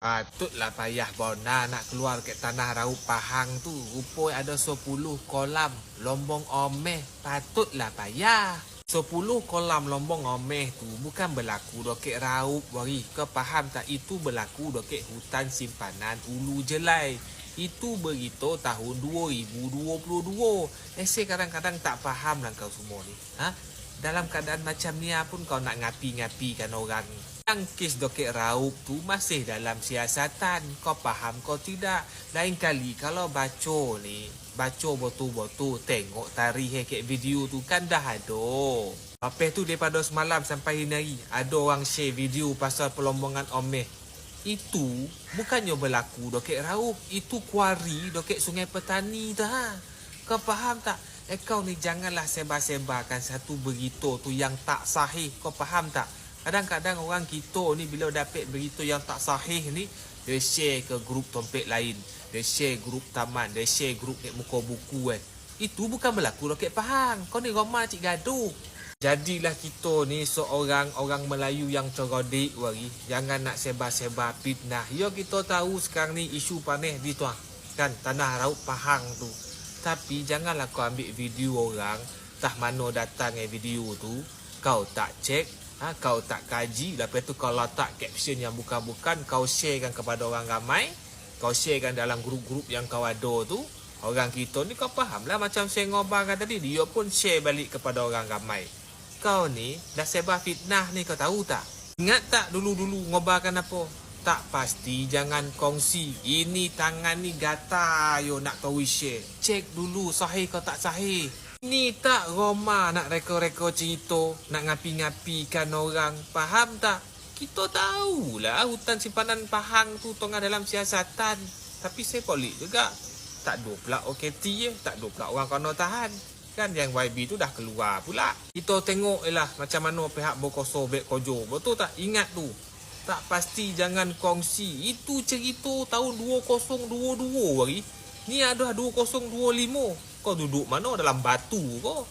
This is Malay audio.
Patutlah payah Bona nak keluar ke tanah Raub Pahang tu. Rupanya ada 10 kolam lombong omeh. Patutlah payah. 10 kolam lombong omeh tu bukan berlaku dokek Raub wari. Kau faham tak? Itu berlaku dokek hutan simpanan Ulu Jelai. Itu berito tahun 2022. Eh, saya kadang-kadang tak faham lah kau semua ni. Ha? Dalam keadaan macam ni pun kau nak ngapi-ngapikan orang. Yang kes dokek raup tu masih dalam siasatan. Kau faham kau tidak? Lain kali kalau baca ni, baca betul-betul tengok tarikh kek video tu kan dah ada. Lepas tu daripada semalam sampai hari ada orang share video pasal pelombongan omeh. Itu bukannya berlaku dokek raup. Itu kuari dokek sungai petani dah. Kau faham tak? Eh kau ni janganlah sebar-sebarkan satu berita tu yang tak sahih. Kau faham tak? Kadang-kadang orang kita ni bila dapat berita yang tak sahih ni, dia share ke grup tompek lain. Dia share grup taman, dia share grup nek muka buku eh. Itu bukan berlaku roket Pahang. Kau ni Roma cik gaduh. Jadilah kita ni seorang orang Melayu yang cerodik wari. Jangan nak sebar-sebar fitnah. Ya kita tahu sekarang ni isu panih di tuan. Kan tanah raut Pahang tu. Tapi janganlah kau ambil video orang. Tah mana datang eh video tu. Kau tak cek ha, kau tak kaji. Lepas tu kau letak caption yang bukan-bukan kau sharekan kepada orang ramai. Kau sharekan dalam grup-grup yang kau ada tu. Orang kita ni kau faham lah macam saya ngobarkan tadi dia pun share balik kepada orang ramai. Kau ni dah sebar fitnah ni kau tahu tak? Ingat tak dulu-dulu ngobarkan apa tak pasti jangan kongsi ini tangan ni gata yo nak kau share cek dulu sahih kau tak sahih Ni tak Roma nak reka-reka cerita, nak ngapi-ngapikan orang. Faham tak? Kita tahulah hutan simpanan Pahang tu tengah dalam siasatan. Tapi saya polik juga. Tak ada pula OKT je, tak ada pula orang kena tahan. Kan yang YB tu dah keluar pula. Kita tengok lah macam mana pihak Bokoso Bek Kojo. Betul tak? Ingat tu. Tak pasti jangan kongsi. Itu cerita tahun 2022 hari. Ni ada 2025. Kau duduk mana dalam batu kau?